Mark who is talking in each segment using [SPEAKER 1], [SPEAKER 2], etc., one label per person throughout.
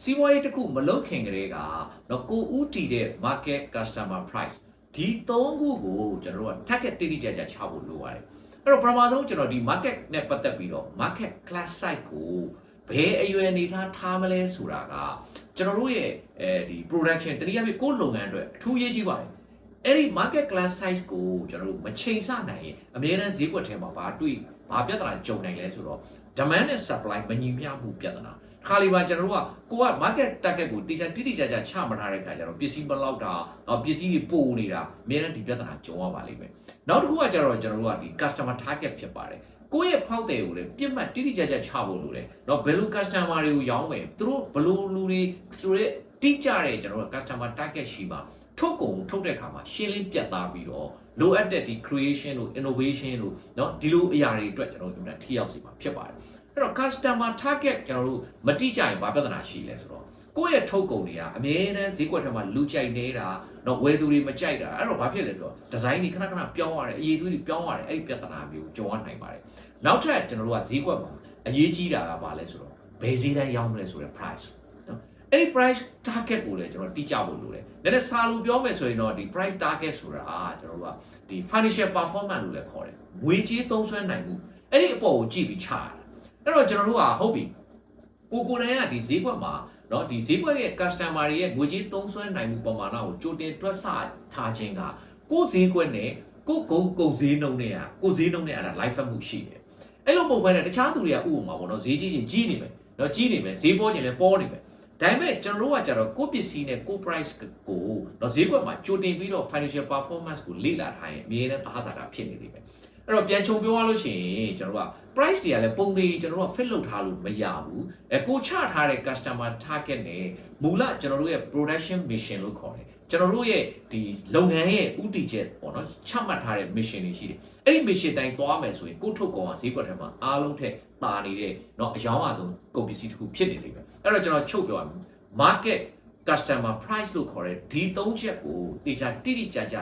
[SPEAKER 1] စီးပွားရေးတစ်ခုမလုပ်ခင်ကလေးကနော်ကိုဦးတည်တဲ့ market customer price ဒီသုံးခုကိုကျွန်တော်တို့က target တိတိကျကျချဖို့လိုပါတယ်အဲ့တော့ပထမဆုံးကျွန်တော်ဒီ market နဲ့ပတ်သက်ပြီးတော့ market class size ကိုဘယ်အရွယ်အနေထားထားမလဲဆိုတာကကျွန်တော်တို့ရဲ့အဲဒီ production တနည်းအားဖြင့်ကိုယ့်လုပ်ငန်းအတွက်အထူးရေးကြီးပါတယ်အဲ့ဒီ market class size ကိုကျွန်တော်တို့မချိန်ဆနိုင်ရင်အများအားဈေးကွက်ထဲမှာဘာတွေ့ဘာပြဿနာကြုံနိုင်လဲဆိုတော့ demand နဲ့ supply မညီမျှမှုပြဿနာ ခါလီပါကျွန်တော်တို့ကကိုက market target ကိုတိကျတိတိကျကျချမထားတဲ့ခါကျတော့ပစ္စည်းမလောက်တာတော့ပစ္စည်းတွေပို့နေတာအများအားဒီပြဿနာကြုံရပါလိမ့်မယ်နောက်တစ်ခုကကျတော့ကျွန်တော်တို့ကဒီ customer target ဖြစ်ပါတယ်ကိုယ့်ရဲ့ဖောက်တယ်ကိုလည်းပြစ်မှတ်တိတိကျကျချဖို့လိုတယ်။တော့ဘယ်လို customer တွေကိုရောင်းမယ်သူတို့ဘယ်လိုလူတွေဆိုရဲတိကျတဲ့ကျွန်တော်တို့ customer target ရှိပါထုတ်ကုန်ထုတ်တဲ့အခါမှာရှင်းလင်းပြတ်သားပြီးတော့လိုအပ်တဲ့ဒီ creation တို့ innovation တို့เนาะဒီလိုအရာတွေအတွက်ကျွန်တော်တို့အများထိရောက်စေမှာဖြစ်ပါတယ် အဲ့တော့ customer target ကျွန်တော်တို့မတိကျရင်ဘာပြဿနာရှိလဲဆိုတော့ကိုယ့်ရဲ့ထုတ်ကုန်တွေကအများအားဈေးကွက်ထဲမှာလူကြိုက်နေတာတော့ဝယ်သူတွေမကြိုက်တာအဲ့တော့ဘာဖြစ်လဲဆိုတော့ဒီဇိုင်းတွေခဏခဏပြောင်းရတယ်အရေးသွေးတွေပြောင်းရတယ်အဲ့ဒီပြဿနာမျိုးကြုံရနိုင်ပါတယ်နောက်ထပ်ကျွန်တော်တို့ကဈေးကွက်မှာအရေးကြီးတာကဘာလဲဆိုတော့ဘယ်ဈေးတန်းရောင်းမလဲဆိုတဲ့ price နော်အဲ့ဒီ price target ကိုလည်းကျွန်တော်တိကျဖို့လိုတယ်နည်းနည်းစာလိုပြောမယ်ဆိုရင်တော့ဒီ price target ဆိုတာကျွန်တော်တို့ကဒီ financial performance လို့လည်းခေါ်တယ်ငွေကြေးသုံးစွဲနိုင်မှုအဲ့ဒီအပေါ်ကိုကြည့်ပြီးချရတယ် အဲ့တော့ကျွန်တော်တို့ကဟုတ်ပြီ။ကိုကိုယ်တိုင်ကဒီဈေးကွက်မှာเนาะဒီဈေးကွက်ရဲ့ customer တွေရဲ့ငွေကြေးသုံးစွဲနိုင်မှုပမာဏကိုကြိုတင်တွက်ဆထားခြင်းကကိုယ်ဈေးကွက်နဲ့ကိုယ်ကုန်ကုန်ဈေးနှုန်းနဲ့ကကိုယ်ဈေးနှုန်းနဲ့အဲ့ဒါ live ဖက်မှုရှိတယ်။အဲ့လိုပုံပဲနဲ့တခြားသူတွေကဥပမာပေါ့နော်ဈေးကြီးကြီးကြီးနေမယ်။เนาะကြီးနေမယ်ဈေးပေါ်ကျင်လည်းပေါ်နေမယ်။ ဒါပေမဲ့ကျွန်တော်တို့ကကြတော့ကိုယ့်ပစ္စည်းနဲ့ကိုယ့် price ကိုတော့ဈေးကွက်မှာကြိုတင်ပြီးတော့ financial performance ကိုလေ့လာထားရင်အမြဲတမ်းအားသာတာဖြစ်နေလိမ့်မယ် အဲ့တော့ပြန်ခြုံပြောရလို့ရှိရင်ကျွန်တော်တို့က price တွေကလည်းပုံသေးကျွန်တော်တို့က fit လုပ်ထားလို့မရဘူးအဲကိုချထားတဲ့ customer target နဲ့မူလကျွန်တော်တို့ရဲ့ production mission လို့ခေါ်တယ်ကျွန်တော်တို့ရဲ့ဒီလုပ်ငန်းရဲ့ဥတီချက်ပေါ့နော်ချမှတ်ထားတဲ့ mission တွေရှိတယ်အဲ့ဒီ mission တိုင်းသွားမယ်ဆိုရင်ကိုယ့်ထုတ်ကောင်ကဈေးကွက်ထဲမှာအားလုံးထက်တာနေတဲ့เนาะအယောင်းအဆုံးကုန်ပစ္စည်းတစ်ခုဖြစ်နေလိမ့်မယ်အဲ့တော့ကျွန်တော်ချုပ်ပြောရမယ် market customer price လို့ခေါ်တဲ့ဒီသုံးချက်ကိုတေချာတိတိကျကျ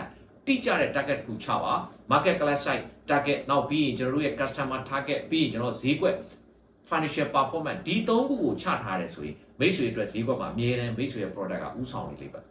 [SPEAKER 1] တိကျတဲ့ target တစ်ခုချပါ market class size target နောက်ပြီးရင်ကျွန်တော်တို့ရဲ့ customer target ပြီးရင်ကျွန်တော်ဈေးကွက် financial performance ဒီသုံးခုကိုချထားတယ်ဆိုရင်မိတ်ဆွေအတွက်ဈေးကွက်မှာအမြဲတမ်းမိတ်ဆွေရဲ့ product ကဥဆောင်နေလိမ့်မယ်